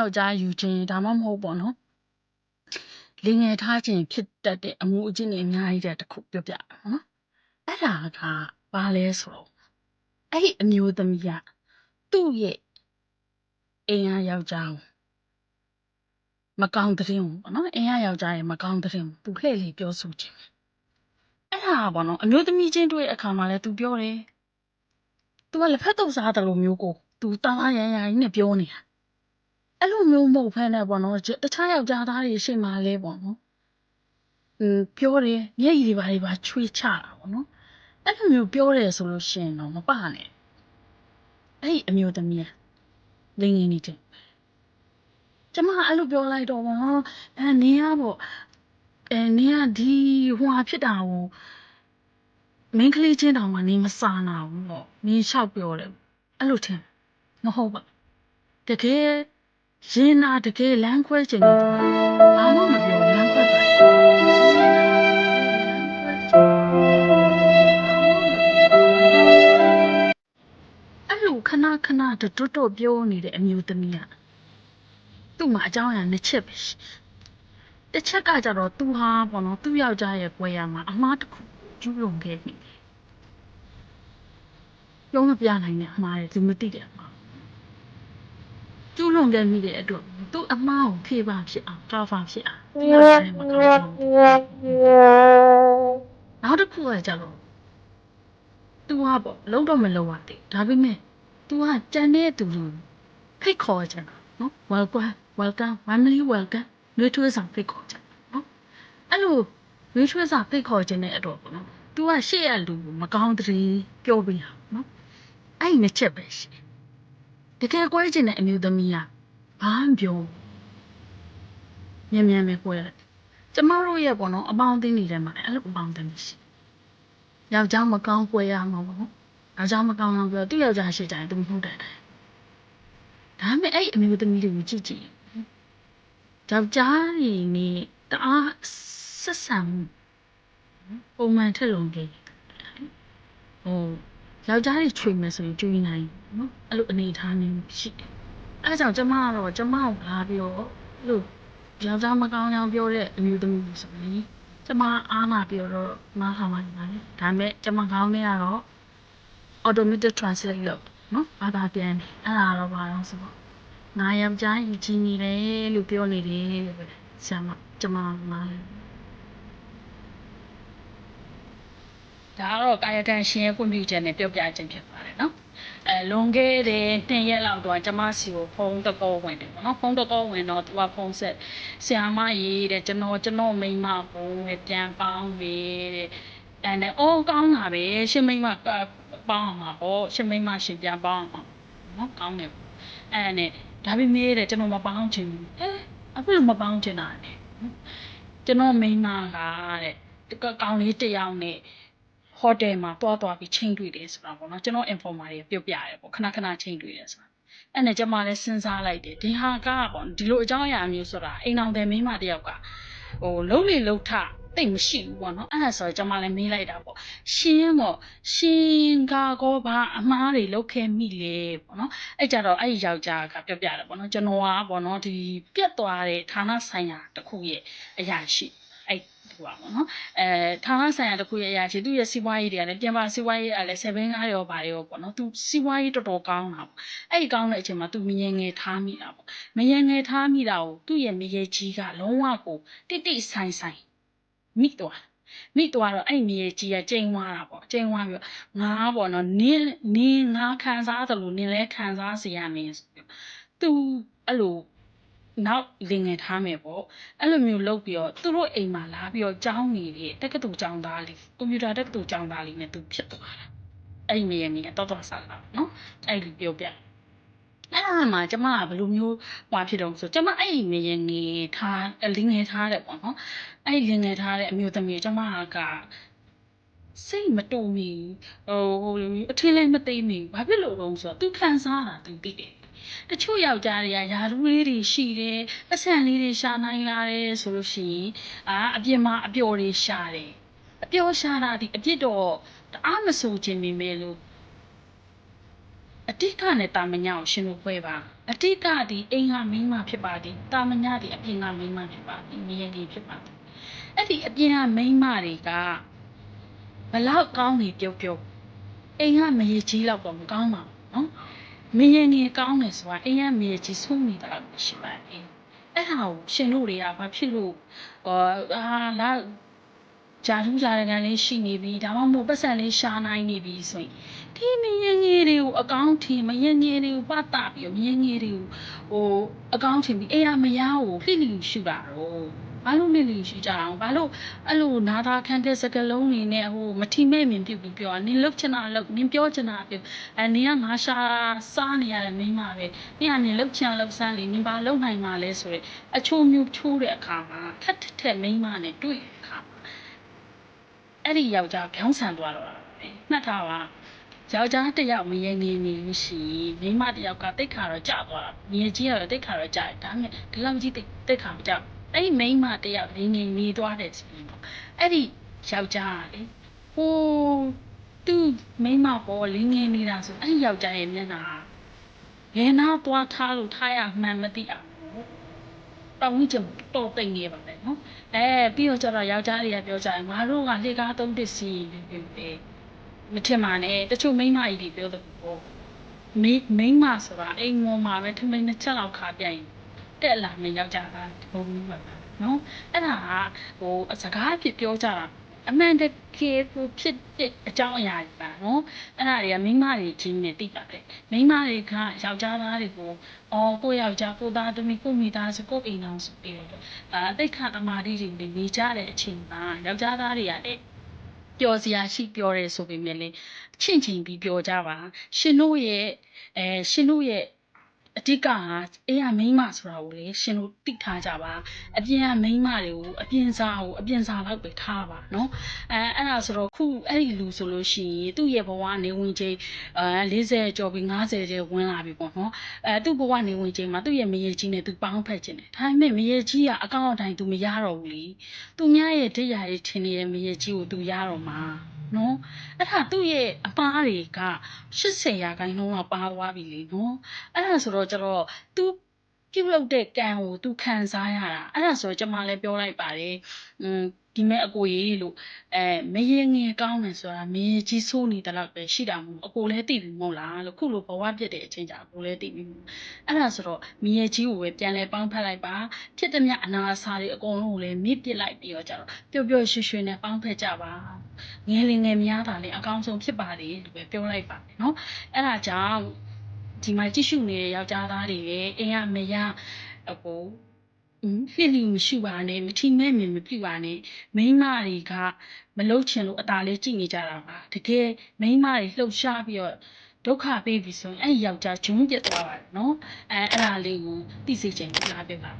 ယောက်ျားယူခြင်းဒါမှမဟုတ်ပေါ့နော်လင်ငယ်ထားခြင်းဖြစ်တတ်တဲ့အမှုအကျင့်တွေအများကြီးတဲ့တစ်ခုပြောပြတာနော်အဲ့ဒါကဘာလဲဆိုတော့အဲ့ဒီအမျိုးသမီးကသူ့ရဲ့အိမ်ကယောက်ျားကိုမကောင်းတဲ့ရင်ပေါ့နော်အိမ်ကယောက်ျားရဲ့မကောင်းတဲ့ရင်သူလှည့်လေပြောဆိုခြင်းအဲ့ဒါပေါ့နော်အမျိုးသမီးချင်းတွေ့အခါမှာလဲသူပြောတယ်သူကလက်ဖက်တုပ်စားတယ်လို့မျိုးကိုသူတားရရရကြီးနဲ့ပြောနေတာ အဲ့လိုမျိုးမဟုတ်ဖ ೇನೆ ပေါ့နော်တခြားယောက်ျားသားတွေရှိမှလဲပေါ့နော်อืมပြောတယ်မျက်ရည်တွေပါတွေပါချွေးချတာပေါ့နော်အဲ့လိုမျိုးပြောတယ်ဆိုလို့ရှိရင်တော့မပနဲ့အဲ့ဒီအမျိုးသမီးကလင်းငင်းနေတယ်ကျမအဲ့လိုပြောလိုက်တော့ဗောအဲနင်းကပေါ့အဲနင်းကဒီဟွာဖြစ်တာကိုမင်းကလေးချင်းတောင်မှနင်းမစာနာဘူးပေါ့နင်းလျှောက်ပြောတယ်အဲ့လိုထင်မဟုတ်ပါတကယ် ရင်နာတကယ်လမ်းခွဲချင်တယ်ဘာမှမပြောလမ်းခွဲပါအဲ့လိုခဏခဏတွတ်တွတ်ပြောနေတဲ့အမျိုးသမီးကသူ့မှာအကြောင်းအရာနှစ်ချက်ပဲရှိတစ်ချက်ကကြတော့သူဟာပေါ့နော်သူ့ယောက်ျားရဲ့ပွဲရမှာအမားတစ်ခုကျူးလွန်ခဲ့ပြီပြောမပြနိုင်တဲ့အမားရဲ့သူမသိတဲ့အမားကျူး လွန်ခဲ့မိတဲ့အတွက်သူ့အမားကိုဖြေပါဖြစ်အောင်ကောက်ပါဖြစ်အောင်သူ့ယောက်ျားရဲ့မကောင်းဘူးနောက်တစ်ခုကကြတော့ तू ဟာပေါ့လုံးတော့မလုံးပါသေးဒါပေမဲ့ तू ဟာကြံတဲ့သူလူဖိတ်ခေါ်ကြတာနော် welcome welcome family welcome နှွေးထွေးဆောင်ဖိတ်ခေါ်ကြနော်အဲ့လိုနှွေးထွေးဆောင်ဖိတ်ခေါ်ခြင်းတဲ့အတွက်ပေါ့နော် तू ကရှေ့ရလူကိုမကောင်းတဲ့ပြောပြရနော်အဲ့ဒီနှစ်ချက်ပဲရှိတကယ်ကွဲခြင်းတဲ့အမျိုးသမီးက ဘာမှပြောမြန်မြန်ပဲကွဲတယ်ကျမတို့ရဲ့ပေါ့နော်အပေါင်းအသင်းတွေထဲမှာလည်းအဲ့လိုအပေါင်းအသင်းတွေရှိယောက်ျားမကောင်းပွဲရမှာပေါ့နော်။ယောက်ျားမကောင်းတော့ပြောသူ့ယောက်ျားရှိတိုင်းသူမဟုတ်တယ်။ဒါပေမဲ့အဲ့ဒီအမျိုးသမီးတွေကိုကြည့်ကြည့်။ယောက်ျားတွေနဲ့တအားဆက်ဆံမှုပုံမှန်ထက်လုံးကြီး။ဟိုယောက်ျားတွေချွေမယ်ဆိုရင်ကျွေးနိုင်နော်။အဲ့လိုအနေထားမျိုးရှိတယ်။ အဲဒါကြောင့်ကျမကတော့ကျမကိုလာပြီးတော့အဲ့လိုယောက်ျားမကောင်းကြောင်ပြောတဲ့အမျိုးသမီးဆိုရင်ကျမအားနာပြီးတော့မဟာမနေပါနဲ့ဒါပေမဲ့ကျမခေါင်းထဲကတော့ automatic translate လို့နော်ဘာသာပြန်တယ်အဲ့ဒါတော့ဘာလို့ဆိုတော့ငါယောက်ျားယူချင်နေတယ်လို့ပြောနေတယ်လို့ပဲဆရာမကျမငါဒါကတော့ကာယကံရှင်ရဲ့ကွန်ပျူတာနဲ့ပြောပြခြင်းဖြစ်ပါတယ်နော် အဲလွန်ခဲ့တဲ့2ရက်လောက်တော့ကျမစီကိုဖုန်းတကောဝင်တယ်ပေါ့နော်ဖုန်းတကောဝင်တော့သူကဖုန်းဆက်ဆရာမရေးတဲ့ကျွန်တော်ကျွန်တော်မိန်းမဖုန်းနဲ့ပြန်ပေါင်းပြီတဲ့အဲနဲ့အော်ကောင်းတာပဲရှင်မိန်းမပေါင်းအောင်ပါဟောရှင်မိန်းမရှင်ပြန်ပေါင်းအောင်နော်ကောင်းတယ်အဲနဲ့ဒါပေမဲ့တဲ့ကျွန်တော်မပေါင်းချင်ဘူးအဲအခုလိုမပေါင်းချင်တာနဲ့ကျွန်တော်မိန်းမကတဲ့တကကောင်းလေးတစ်ယောက်နဲ့ ဟိုတယ်မှာတွားတွားပြီးချိန်တွေ့တယ်ဆိုတာပေါ့နော်ကျွန်တော် informer တွေပြောပြရတယ်ပေါ့ခဏခဏချိန်တွေ့တယ်ဆိုတာအဲ့နဲ့ကျွန်မလည်းစဉ်းစားလိုက်တယ်ဒီဟာကပေါ့ဒီလိုအကြောင်းအရာမျိုးဆိုတာအိမ်အောင်တယ်မိန်းမတယောက်ကဟိုလုံးလေလုံးထတိတ်မရှိဘူးပေါ့နော်အဲ့ဒါဆိုတော့ကျွန်မလည်းမေးလိုက်တာပေါ့ရှင်းပေါ့ရှင်းကကောဘာအမားတွေလုပ်ခဲ့မိလေပေါ့နော်အဲ့ကြတော့အဲ့ဒီယောက်ျားကပြောပြတယ်ပေါ့နော်ကျွန်တော်ကပေါ့နော်ဒီပြတ်သွားတဲ့ဌာနဆိုင်ရာတစ်ခုရဲ့အရာရှိ အဲ့ဟိုပါပေါ့နော်အဲဌာနဆိုင်ရာတစ်ခုရဲ့အရာရှိသူ့ရဲ့စီးပွားရေးတွေကလည်းပြန်ပါစီးပွားရေးကလည်း7ကားရောပါရောပေါ့နော်သူစီးပွားရေးတော်တော်ကောင်းတာပေါ့အဲ့ဒီကောင်းတဲ့အချိန်မှာသူမငယ်ငယ်ထားမိတာပေါ့မငယ်ငယ်ထားမိတာကိုသူ့ရဲ့မရေကြီးကလုံးဝကိုတိတိဆိုင်ဆိုင်မိသွားမိသွားတော့အဲ့မြေကြီးကကျိန်သွားတာပေါ့ကျိန်သွားပြီးငါပေါ့နော်နင်းနင်းငါခံစားသလိုနင်းလည်းခံစားစေရမယ်ဆိုပြီးသူအဲ့လို နောက်လင်ငယ်ထားမယ်ပေါ့အဲ့လိုမျိုးလုပ်ပြီးတော့သူတို့အိမ်မှာလာပြီးတော့ကြောင်းနေတဲ့တက္ကသိုလ်ကျောင်းသားလေးကွန်ပျူတာတက္ကသိုလ်ကျောင်းသားလေးနဲ့သူဖြစ်သွားတာအဲ့မြေရဲ့မြေတော့တော့ဆာလာနော်အဲ့လိုပြောပြအဲ့ဒါမှကျမကဘယ်လိုမျိုးဟွာဖြစ်တော့ဆိုကျမအဲ့ဒီမြေရဲ့နေထားလင်ငယ်ထားတယ်ပေါ့နော်အဲ့ဒီလင်ငယ်ထားတဲ့အမျိုးသမီးကျမကစိတ်မတူမီဟိုဟိုအထင်းလည်းမသိမီဘာဖြစ်လို့လဲဆိုတော့သူခံစားတာသူသိတယ် တချို့ယောက်ျားတွေကယာရူးလေးတွေရှိတယ်ပတ်စံလေးတွေရှာနိုင်လာတယ်ဆိုလို့ရှိရင်အာအပြင်မှာအပျော်တွေရှာတယ်အပျော်ရှာတာဒီအပြစ်တော့တအားမဆိုခြင်းမိမဲလို့အတိတ်ကနဲ့တာမညာကိုရှင်လို့ပွဲပါအအတိတ်ကဒီအိမ်ကမိန်းမဖြစ်ပါသည်တာမညဒီအပြင်ကမိန်းမဖြစ်ပါသည်မြင်ကြီးဖြစ်ပါသည်အဲ့ဒီအပြင်ကမိန်းမတွေကဘလောက်ကောင်းနေပြုတ်ပြုတ်အိမ်ကမရေကြီးတော့တော့မကောင်းပါဘူးနော် မင်းရင်ကြီးကောင်းတယ်ဆိုတာအိမ်ကမရေကြီးဆုံးနေတာရှိပါတယ်အဲ့ဒါကိုရှင်တို့တွေကဘာဖြစ်လို့ဟောအာလာဂျာထူးဂျာရကန်လေးရှိနေပြီဒါမှမဟုတ်ပတ်စံလေးရှာနိုင်နေပြီဆိုရင်ဒီမင်းရင်ကြီးတွေကိုအကောင့်ထင်မင်းရင်ကြီးတွေကိုပတ်တာပြီးတော့မင်းရင်ကြီးတွေကိုဟိုအကောင့်ထင်ပြီးအေးရမရကိုဖိလိရှူတာတော့ ဘာလို့လိလိရှူကြအောင်ဘာလို့အဲ့လိုနာသာခံတဲ့စကလုံးနေနဲ့ဟိုမထီမဲ့မြင်ပြုတ်ပြီးပြောတာနင်လုတ်ချင်တာလုတ်နင်ပြောချင်တာပြောအဲနင်ကငါရှာစားနေရတဲ့မိန်းမပဲနင်ကနင်လုတ်ချင်လုတ်ဆန်းလေနင်ဘာလုတ်နိုင်မှာလဲဆိုရယ်အချိုးမျိုးချိုးတဲ့အခါမှာခက်ထက်ထက်မိန်းမနဲ့တွေ့တဲ့အခါမှာအဲ့ဒီယောက်ျားခေါင်းဆန်သွားတော့တာပဲမှတ်ထားပါယောက်ျားတစ်ယောက်မရေနေနေလို့ရှိရင်မိန်းမတစ်ယောက်ကတိတ်ခါတော့ကြာသွားတာမြေကြီးကတော့တိတ်ခါတော့ကြာတယ်ဒါပေမဲ့ဒီလောက်ကြီးတိတ်တိတ်ခါမကြာဘူး အဲ့ဒီမိန်းမတစ်ယောက်နေနေနေသွားတယ်ဆိုရင်ပေါ့အဲ့ဒီယောက်ျားကလေဟိုသူ့မိန်းမပေါ်လင်းငင်းနေတာဆိုအဲ့ဒီယောက်ျားရဲ့မျက်နှာဟာဘယ်နာသွားထားလို့ထားရမှန်းမသိအောင်ပတ်ဝန်းကျင်တော်တိတ်နေပါတယ်နော်အဲပြီးတော့ကျတော့ယောက်ျားတွေကပြောကြတယ်ငါတို့ကလေကားသုံးပစ္စည်းတွေပြောတယ်မထင်ပါနဲ့တချို့မိန်းမကြီးတွေပြောတယ်ပေါ့မိမိန်းမဆိုတာအိမ်မော်မှာပဲထမင်းတစ်ချက်လောက်ခါပြိုင် တက်လာမယ်ယောက်ျားကဘုံဘူးပါနော်အဲ့ဒါကဟိုစကားဖြစ်ပြောကြတာအမှန်တကယ်ကိုဖြစ်တဲ့အကြောင်းအရာတွေပါနော်အဲ့ဒါတွေကမိန်းမတွေချင်းနဲ့တိပါတယ်မိန်းမတွေကယောက်ျားသားတွေကိုအော်ကိုယောက်ျားကိုသားသမီးကိုမိသားစုကိုအိမ်အောင်ဆိုပြီးတော့အာအတိတ်ခသမားတွေတွေနေကြတဲ့အချိန်မှာယောက်ျားသားတွေကလည်းပျော်စရာရှိပျော်တယ်ဆိုပေမဲ့လည်းချင့်ချိန်ပြီးပျော်ကြပါရှင်တို့ရဲ့အဲရှင်တို့ရဲ့ အတိတ်ကအေးရမိန်းမဆိုတာကိုလေရှင်တို့သိထားကြပါအပြင်ကမိန်းမတွေကိုအပြင်စားကိုအပြင်စားလောက်ပဲထားပါเนาะအဲအဲ့ဒါဆိုတော့ခုအဲ့ဒီလူဆိုလို့ရှိရင်သူ့ရဲ့ဘဝနေဝင်ချိန်အဲ40ကျော်ပြီး50ကျဲဝင်လာပြီပေါ့เนาะ အဲသူ့ဘဝနေဝင်ချိန်မှာသူ့ရဲ့မရေကြီးနဲ့သူပေါင်းဖက်ခြင်းတယ်ဒါပေမဲ့မရေကြီးကအကောင့်အတိုင်းသူမရတော့ဘူးလေသူများရဲ့တရားတွေထင်နေတဲ့မရေကြီးကိုသူရတော့မှာနော်အဲ့ဒါသူ့ရဲ့အမားတွေက80ရာခိုင်နှုန်းလောက်ပါသွားပြီလေနော်အဲ့ဒါဆိုတော့ ကျတော့ "तू ပြုတ်လုပ်တဲ့ကံကို तू ခံစားရတာ"အဲ့ဒါဆိုတော့ ကျွန်မလည်း ပြောလိုက်ပါတယ်။อืม ဒီမဲ့ အကိုရေလို့ အဲ မရငယ်ကောင်းတယ်ဆိုတာ မရကြီးစိုးနေသလောက်ပဲ ရှိတာမို့ အကိုလည်း သိပြီမို့လားလို့ ခုလိုဘဝပျက်တဲ့အချိန်ကျ အကိုလည်း သိပြီမို့။အဲ့ဒါဆိုတော့ မရကြီးကိုပဲ ပြန်လည်ပေါင်းဖက်လိုက်ပါ။ဖြစ်သမျှ အနာအဆာတွေ အကုန်လုံးကိုလည်း မေ့ပစ်လိုက်ပြီးတော့ကျတော့ ပျော်ပျော်ရွှင်ရွှင်နဲ့ ပေါင်းဖက်ကြပါ။ငယ်လေငယ်များသာလျှင် အကောင်းဆုံးဖြစ်ပါတယ်လို့ပဲ ပြောလိုက်ပါတယ်နော်။အဲ့ဒါကြောင့် ဒီမှာကြည့်ရှုနေတဲ့ယောက်ျားသားတွေရဲ့အင်ရမရအပေါ်နှစ်လူမရှိပါနဲ့မထီမဲ့မြင်မပြပါနဲ့မိန်းမတွေကမလုတ်ချင်လို့အตาလေးကြည့်နေကြတာပါတကယ်မိန်းမတွေလှုပ်ရှားပြီးတော့ဒုက္ခပေးပြီဆိုရင်အဲ့ယောက်ျားဂျုံပြတ်သွားပါတယ်နော်အဲအဲ့ဒါလေးကိုသိစေချင်ပြလာပြပါ